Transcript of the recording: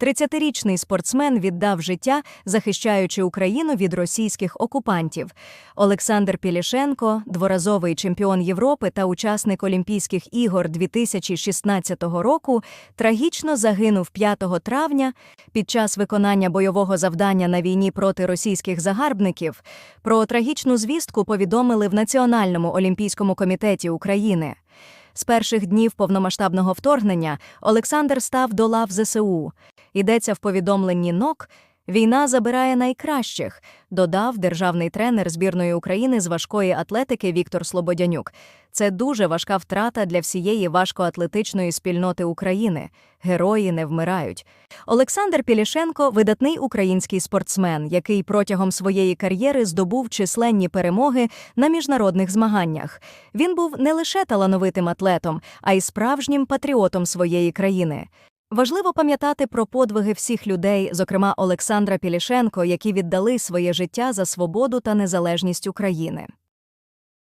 30-річний спортсмен віддав життя, захищаючи Україну від російських окупантів. Олександр Пілішенко, дворазовий чемпіон Європи та учасник Олімпійських ігор 2016 року, трагічно загинув 5 травня під час виконання бойового завдання на війні проти російських загарбників. Про трагічну звістку повідомили в Національному олімпійському комітеті України. З перших днів повномасштабного вторгнення Олександр став до лав ЗСУ. Йдеться в повідомленні НОК «Війна забирає найкращих», додав державний тренер збірної України з важкої атлетики Віктор Слободянюк. Це дуже важка втрата для всієї важкоатлетичної спільноти України. Герої не вмирають. Олександр Пілішенко видатний український спортсмен, який протягом своєї кар'єри здобув численні перемоги на міжнародних змаганнях. Він був не лише талановитим атлетом, а й справжнім патріотом своєї країни. Важливо пам'ятати про подвиги всіх людей, зокрема Олександра Пілішенко, які віддали своє життя за свободу та незалежність України.